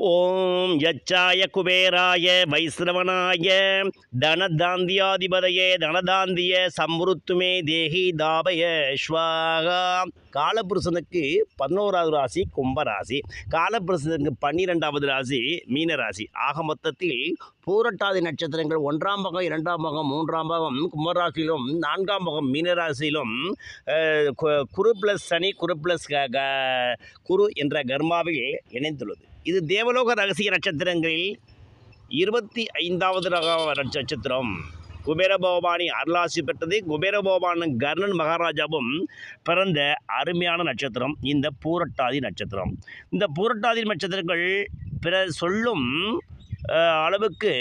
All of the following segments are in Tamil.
ஓம் யச்சாய குபேராய வைஸ்ரவனாய தனதாந்தியாதிபதையே தனதாந்திய சம்ருத்துமே தேகி தாபய ஸ்வாகா. காலபுருஷனுக்கு பதினோராவது ராசி கும்பராசி காலபுருஷனுக்கு பன்னிரெண்டாவது ராசி மீனராசி ஆக மொத்தத்தில் பூரட்டாதி நட்சத்திரங்கள் ஒன்றாம் பாகம் இரண்டாம் பாகம் மூன்றாம் பாகம் கும்பராசியிலும் நான்காம் பாகம் மீனராசியிலும் கு- குரு ப்ளஸ் சனி குரு ப்ளஸ் க- க- குரு என்ற கர்மாவில் இணைந்துள்ளது. இது தேவலோக ரகசிய நட்சத்திரங்களில் இருபத்தி ஐந்தாவது ரக நட்சத்திரம். குபேரபவானி அருளாசி பெற்றது. குபேரபவான் கர்ணன் மகாராஜாவும் பிறந்த அருமையான நட்சத்திரம். இந்த பூரட்டாதி நட்சத்திரம். இந்த பூரட்டாதி நட்சத்திரங்கள் பிற சொல்லும் அளவுக்கு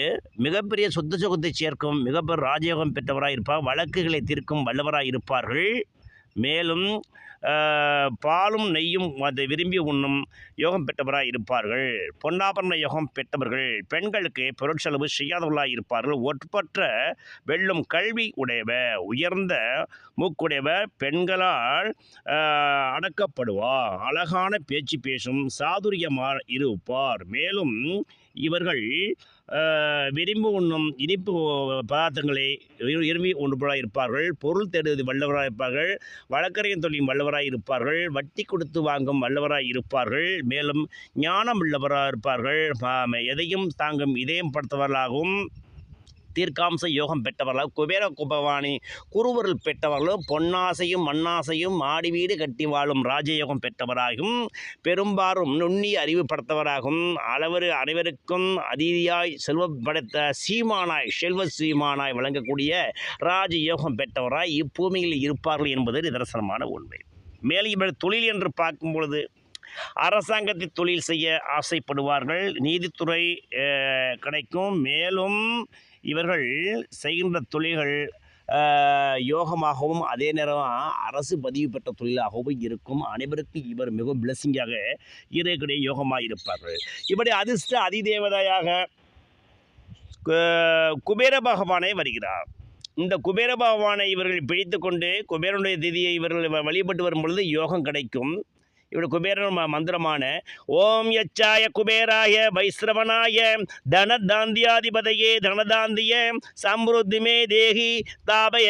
மிகப்பெரிய சொத்து சுகத்தை சேர்க்கும் மிகப்பெரிய ராஜயோகம் பெற்றவராக இருப்பார். வழக்குகளை தீர்க்கும் வல்லவராக இருப்பார்கள். மேலும் பாலும் நெய்யும் அதை விரும்பி உண்ணும் யோகம் பெற்றவராக இருப்பார்கள். பொன்னாபரண யோகம் பெற்றவர்கள் பெண்களுக்கு பொருட்செலவு செய்யாதவர்களாக இருப்பார்கள். ஒற்பற்ற வெல்லும் கல்வி உடையவ உயர்ந்த மூக்குடையவ பெண்களால் அடக்கப்படுவார். அழகான பேச்சு பேசும் சாதுரியமாக இருப்பார். மேலும் இவர்கள் விரும்பி உண்ணும் இனிப்பு பதார்த்தங்களை விரும்பி உண்பவராக இருப்பார்கள். பொருள் தேடுவது வல்லவராக இருப்பார்கள். வழக்கறிஞர் வல்லவர் வல்லவராக இருப்பார்கள். வட்டி கொடுத்து வாங்கும் வல்லவராக இருப்பார்கள். மேலும் ஞானம் உள்ளவராக இருப்பார்கள். எதையும் தாங்கும் இதயம் படுத்தவர்களாகவும் தீர்க்காம்ச யோகம் பெற்றவர்களாக குபேர குபவாணி குருவருள் பெற்றவர்களும் பொன்னாசையும் மண்ணாசையும் மாடி வீடு கட்டி வாழும் ராஜயோகம் பெற்றவராகும். பெரும்பாலும் நுண்ணி அறிவு படைத்தவராகவும் அளவர் அனைவருக்கும் அதிதியாய் செல்வப்படைத்த சீமானாய் செல்வ சீமானாய் வழங்கக்கூடிய ராஜயோகம் பெற்றவராய் இப்பூமியில் இருப்பார்கள் என்பது நிதர்சனமான உண்மை. மேலும் இவர் தொழில் என்று பார்க்கும் பொழுது அரசாங்கத்தில் தொழில் செய்ய ஆசைப்படுவார்கள். நீதித்துறை கிடைக்கும். மேலும் இவர்கள் செய்கின்ற தொழில்கள் யோகமாகவும் அதே நேரம் அரசு பதிவு பெற்ற தொழிலாகவும் இருக்கும். அனைவருக்கும் இவர் மிகவும் பிளஸிங்காக இறைக்கூடிய யோகமாக இருப்பார்கள். இப்படி அதிர்ஷ்ட அதிதேவதையாக குபேர பகவானே வருகிறார். இந்த குபேர பகவானை இவர்கள் பிடித்து கொண்டு குபேரனுடைய திதியை இவர்கள் வழிபட்டு வரும் பொழுது யோகம் கிடைக்கும். இவரு குபேரன் மந்திரமான ஓம் யச்சாய குபேராய வைஸ்ரவனாய தனதாந்தியாதிபதையே தனதாந்திய சம்ருத்திமே தேகி தாபய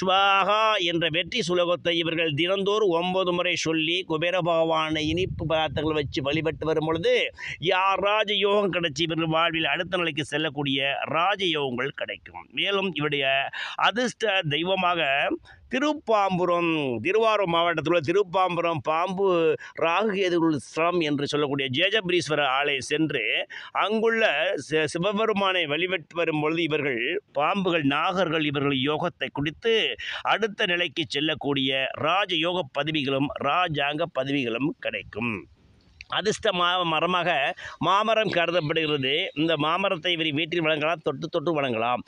ஸ்வாகா என்ற வெற்றி சுலோகத்தை இவர்கள் தினந்தோறும் ஒன்பது முறை சொல்லி குபேர பகவானை இனிப்பு பதார்த்தங்கள் வச்சு வழிபட்டு வரும் பொழுது யார் ராஜயோகம் கிடைச்சி இவர்கள் வாழ்வில் அடுத்த நிலைக்கு செல்லக்கூடிய ராஜயோகங்கள் கிடைக்கும். மேலும் இவருடைய அதிர்ஷ்ட தெய்வமாக திருப்பாம்புரம் திருவாரூர் மாவட்டத்தில் உள்ள திருப்பாம்புரம் பாம்பு ராகுகேதுகுள் ஸ்தலம் என்று சொல்லக்கூடிய ஜேஜபரீஸ்வரர் ஆலயம் சென்று அங்குள்ள சிவபெருமானை வழிபட்டு வரும் பொழுது இவர்கள் பாம்புகள் நாகர்கள் இவர்கள் யோகத்தை குடித்து அடுத்த நிலைக்கு செல்லக்கூடிய ராஜயோக பதவிகளும் ராஜாங்க பதவிகளும் கிடைக்கும். அதிர்ஷ்ட மா மரமாக மாமரம் கருதப்படுகிறது. இந்த மாமரத்தை இவர் வீட்டில் வழங்கலாம் தொட்டு தொட்டு வழங்கலாம்.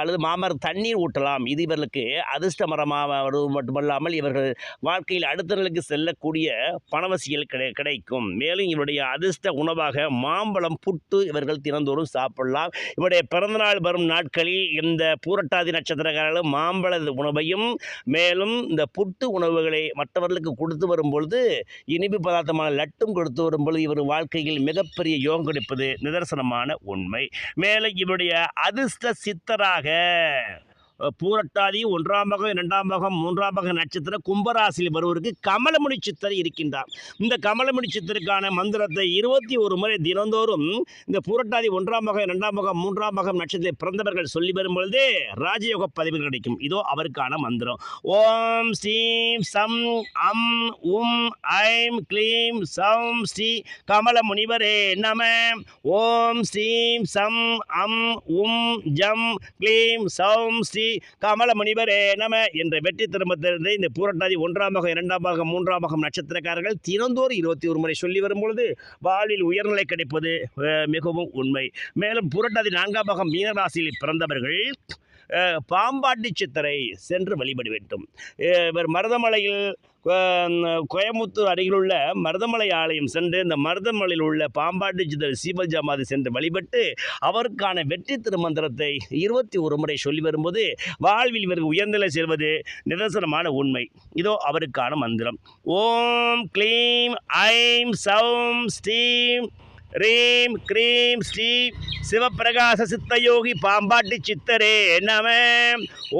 அல்லது மாமரம் தண்ணீர் ஊட்டலாம். இது இவர்களுக்கு அதிர்ஷ்ட மரமாக வருவது மட்டுமல்லாமல் இவர்கள் வாழ்க்கையில் அடுத்த நிலைக்கு செல்லக்கூடிய பணவசிகள் கிடை கிடைக்கும். மேலும் இவருடைய அதிர்ஷ்ட உணவாக மாம்பழம் புட்டு இவர்கள் தினந்தோறும் சாப்பிடலாம். இவருடைய பிறந்தநாள் வரும் நாட்களில் இந்த பூரட்டாதி நட்சத்திரக்காரர்கள் மாம்பழ உணவையும் மேலும் இந்த புட்டு உணவுகளை மற்றவர்களுக்கு கொடுத்து வரும் பொழுது இனிப்பு பதார்த்தமான லட்டும் கொடுத்து வரும்பொழுது இவர் வாழ்க்கையில் மிகப்பெரிய யோகம் கிடைப்பது நிதர்சனமான உண்மை. மேலும் இவருடைய அதிர்ஷ்ட சித்தராக பூரட்டாதி ஒன்றாம் பாகம் இரண்டாம் பாகம் மூன்றாம் பாகம் நட்சத்திரம் கும்பராசியில் வருவருக்கு கமலமுனி சித்தர் இருக்கின்றார். இந்த கமலமுனி சித்தருக்கான மந்திரத்தை இருபத்தி ஒரு முறை தினந்தோறும் இந்த பூரட்டாதி ஒன்றாம் பாகம் இரண்டாம் பாகம் மூன்றாம் பாகம் நட்சத்திரத்தில் பிறந்தவர்கள் சொல்லி வரும்பொழுது ராஜயோக பதவிகள் கிடைக்கும். இதோ அவருக்கான மந்திரம். ஓம் ஸ்ரீம் சம் அம் உம் ஐம் க்ளீம் சம் ஸ்ரீ கமல முனிவரே நம. ஓம் ஸ்ரீம் சம் அம் உம் ஜம் க்ளீம் சௌம் ஸ்ரீ கமல முனிவரே நம என்ற வெற்றி திரும்பத்திலிருந்து இந்த பூரட்டாதி ஒன்றாம் பாகம் இரண்டாம் பாகம் மூன்றாம் பாகம் நட்சத்திரக்காரர்கள் தினந்தோறும் இருபத்தி ஒரு முறை சொல்லி வரும்பொழுது வாழ்வில் உயர்நிலை கிடைப்பது அஹ், மிகவும் உண்மை. மேலும் பூரட்டாதி நான்காம் பாகம் மீனராசியில் பிறந்தவர்கள் பாம்பாட்டி சித்தரை சென்று வழிபட வேண்டும். இவர் மருதமலையில் கோயமுத்தூர் கோயமுத்தூர் அருகிலுள்ள மருதமலை ஆலயம் சென்று இந்த மருதமலையில் உள்ள பாம்பாட்டி சித்தர் சீபஜாமாதி சென்று வழிபட்டு அவருக்கான வெற்றி திருமந்திரத்தை இருபத்தி ஒரு முறை சொல்லி வரும்போது வாழ்வில் இவருக்கு உயர்ந்தலை செல்வது நிதர்சனமான உண்மை. இதோ அவருக்கான மந்திரம். ஓம் க்ளீம் ஐம் சௌம் ஸ்டீம் ரீம் க்ரீம் ஸ்ரீ சிவப்பிரகாச சித்தயோகி பாம்பாட்டி சித்தரே நம.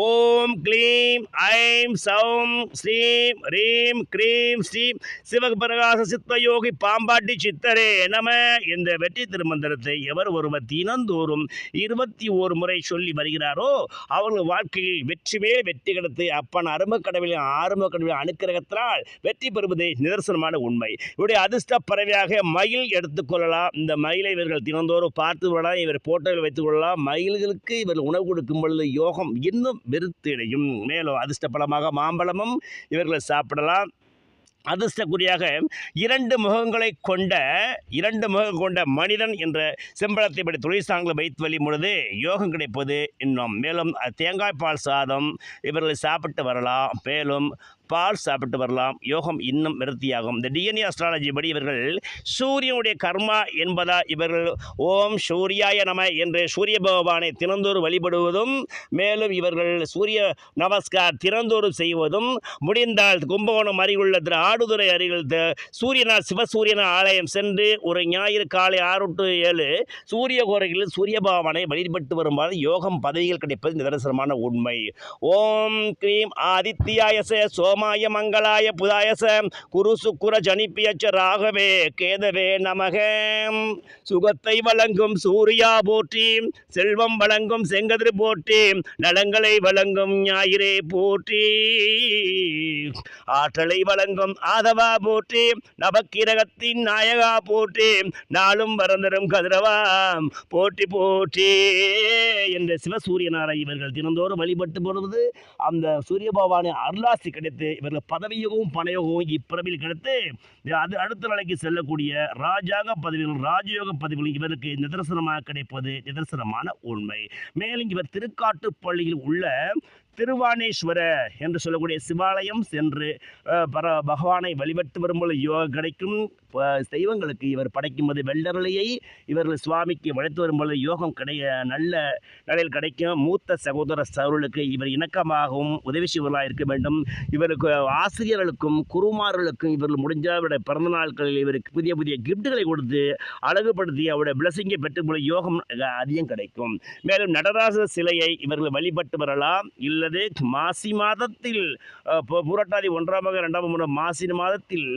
ஓம் க்ளீம் ஐம் சௌம் ஸ்ரீம் ரீம் க்ரீம் ஸ்ரீம் சிவபிரகாச சித்தயோகி பாம்பாட்டி சித்தரே நம. இந்த வெற்றி திருமந்திரத்தை எவர் ஒருவர் தினந்தோறும் இருபத்தி ஒரு முறை சொல்லி வருகிறாரோ அவர்கள் வாழ்க்கையில் வெற்றிமே வெற்றி கிடைத்து அப்பன் அரும கடவுளின் ஆரம்ப கடவுளின் அனுக்கிரகத்தினால் வெற்றி பெறுவதே நிதர்சனமான உண்மை. இவருடைய அதிர்ஷ்ட பறவையாக மயில் எடுத்துக்கொள்ளலாம் இந்த மயிலை இவர்கள் தினந்தோறும் பார்த்து விடலாம் இவர் போட்டோவில் வைத்துக் கொள்ளலாம் மயில்களுக்கு இவர் உணவு கொடுக்கும் பொழுது யோகம் இன்னும் வெறுத்திடையும் மேலும் அதிர்ஷ்டப்பலமாக மாம்பழமும் இவர்கள் சாப்பிடலாம். அதிர்ஷ்டக்குறியாக இரண்டு முகங்களை கொண்ட இரண்டு முகம் கொண்ட மனிதன் என்ற செம்பளத்தை படி தொழிற்சாலைகளை வைத்து வழியும் பொழுது யோகம் கிடைப்பது இன்னும். மேலும் தேங்காய் பால் சாதம் இவர்களை சாப்பிட்டு வரலாம். மேலும் பால் சாப்பிட்டு வரலாம். யோகம் இன்னும் விருத்தியாகும் இந்த டிஎன்ஏ அஸ்ட்ராலஜி படி இவர்கள் சூரியனுடைய கர்மா என்பதா இவர்கள் ஓம் சூர்யாய நம என்று சூரிய பகவானை தினந்தோறும் வழிபடுவதும் மேலும் இவர்கள் சூரிய நமஸ்கார் திறந்தோறு செய்வதும் முடிந்தால் கும்பகோணம் அருகிலுள்ள திரு ஆடுதுறை அருகில் த- சூரியனார் சிவசூரியனார் ஆலயம் சென்று ஒரு ஞாயிறு காலை ஆறு டு ஏழு சூரிய கோரைகளில் சூரிய பகவானை வழிபட்டு வருமாறு யோகம் பதவிகள் கிடைப்பது நிதர்சனமான உண்மை. ஓம் கிரீம் ஆதித்யாயச சோமாய மங்களாய புதாயச குரு சுக்குர ஜனிப்பியச்ச ராகவே கேதவே நமக. சுகத்தை வழங்கும் சூர்யா போற்றி செல்வம் வழங்கும் செங்கதிர் போற்றி நலங்களை வழங்கும் ஞாயிறே போற்றி. ஆற்றலை வழங்கும் ஆதவா போற்றி நவக்கிரகத்தின் நாயகா போற்றி நாளும் வரந்தரும் கதிரவா. போற்றி போற்றி என்ற சிவசூரியனாரை இவர்கள் தினந்தோறும் வழிபட்டு போடுவது அந்த சூரிய பகவானை அருளாசி கிடைத்து இவர்கள் பதவியோகமும் பணயோகமும் இப்பிறவில் கிடைத்து அது அடுத்த நிலைக்கு செல்லக்கூடிய ராஜாங்க பதவிகளும் ராஜயோக பதவிகளும் இவருக்கு நிதர்சனமாக கிடைப்பது நிதர்சனமான உண்மை. மேலும் இவர் திருக்காட்டு பள்ளியில் உள்ள திருவானேஸ்வர என்று சொல்லக்கூடிய சிவாலயம் சென்று பர பகவானை வழிபட்டு வரும்போது யோகம் கிடைக்கும் தெய்வங்களுக்கு இவர் படைக்கும் போது வெள்ளரளியை இவர்கள் சுவாமிக்கு வளைத்து வரும்போது யோகம் கிடை நல்ல நிலையில் கிடைக்கும். மூத்த சகோதர சகோதரர்களுக்கு இவர் இணக்கமாகவும் உதவி செய்வர்களாக இருக்க வேண்டும். இவருக்கு ஆசிரியர்களுக்கும் குருமார்களுக்கும் இவர்கள் முடிஞ்ச அவருடைய பிறந்த நாட்களில் இவருக்கு புதிய புதிய கிஃப்ட்டுகளை கொடுத்து அழகுபடுத்தி அவருடைய பிளஸிங்கை பெற்றுக்கொள்ள யோகம் அதிகம் கிடைக்கும். மேலும் நடராஜ சிலையை இவர்கள் வழிபட்டு வரலாம். இல்லை இல்லது மாசி மாதத்தில் புரட்டாதி ஒன்றாம் மக ரெண்டாம் முறை மாசி மாதத்தில்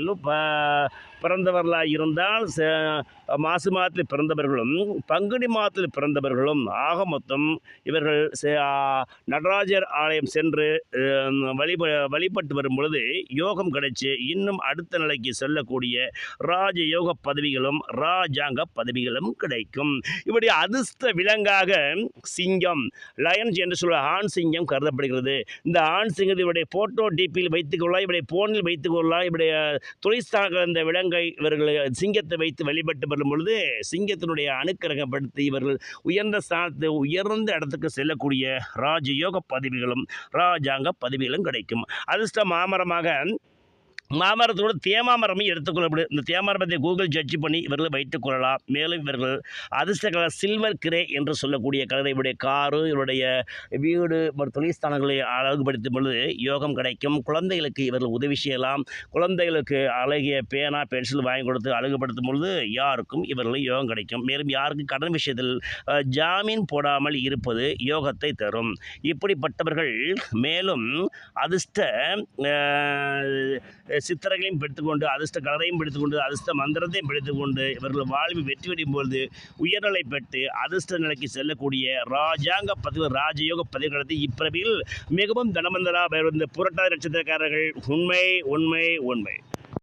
பிறந்தவர்களாக இருந்தால் ச- மாசி மாதத்தில் பிறந்தவர்களும் பங்குனி மாதத்தில் பிறந்தவர்களும் ஆக மொத்தம் இவர்கள் நடராஜர் ஆலயம் சென்று வழிப வழிபட்டு வரும் பொழுது யோகம் கிடைச்சி இன்னும் அடுத்த நிலைக்கு செல்லக்கூடிய ராஜ யோக பதவிகளும் ராஜாங்க பதவிகளும் கிடைக்கும். இப்படி அதிர்ஷ்ட விலங்காக சிங்கம் லயன்ஸ் என்று சொல்ல ஆண் சிங்கம் கருதப்படுகிறது. இந்த ஆண் சிங்கத்தை இவருடைய போட்டோ டிபியில் வைத்துக்கொள்ளலாம் இவருடைய போனில் வைத்துக்கொள்ளலாம் இவருடைய துறைஸ்தான இந்த விலங்கு இவர்கள் சிங்கத்தை வைத்து வழிபட்டு வரும் பொழுது சிங்கத்தினுடைய அனுக்கிரகப்படுத்தி இவர்கள் உயர்ந்த ஸ்தானத்தை உயர்ந்த இடத்துக்கு செல்லக்கூடிய ராஜயோக பதவிகளும் ராஜாங்க பதவிகளும் கிடைக்கும். அதிர்ஷ்ட மாமரமாக மாமரத்தோடு தேமாமரமும் எடுத்துக்கொள்ளப்படும் இந்த தேமாமரத்தை கூகுள் ஜட்ஜ் பண்ணி இவர்கள் வைத்துக் கொள்ளலாம். மேலும் இவர்கள் அதிர்ஷ்ட கலர் சில்வர் கிரே என்று சொல்லக்கூடிய கலரை இவருடைய காரு இவருடைய வீடு மற்றும் தொழிற்ஸ்தானங்களை அழகுபடுத்தும் பொழுது யோகம் கிடைக்கும். குழந்தைகளுக்கு இவர்கள் உதவி செய்யலாம். குழந்தைகளுக்கு அழகிய பேனா பென்சில் வாங்கி கொடுத்து அழகுபடுத்தும் பொழுது யாருக்கும் இவர்கள் யோகம் கிடைக்கும். மேலும் யாருக்கும் கடன் விஷயத்தில் ஜாமீன் போடாமல் இருப்பது யோகத்தை தரும். இப்படிப்பட்டவர்கள் மேலும் அதிர்ஷ்ட சித்திரங்களையும் பிடித்துக்கொண்டு அதிர்ஷ்ட கலரையும் பிடித்துக்கொண்டு அதிர்ஷ்ட மந்திரத்தையும் பிடித்துக்கொண்டு இவர்கள் வாழ்வு வெற்றி வெடியும் பொழுது உயர்நிலை பெற்று அதிர்ஷ்ட நிலைக்கு செல்லக்கூடிய ராஜாங்க பதிவு ராஜயோக பதிவு கடத்தி இப்பிரவில் மிகவும் தனமந்தரா இந்த புரட்டாதி நட்சத்திரக்காரர்கள் உண்மை உண்மை உண்மை.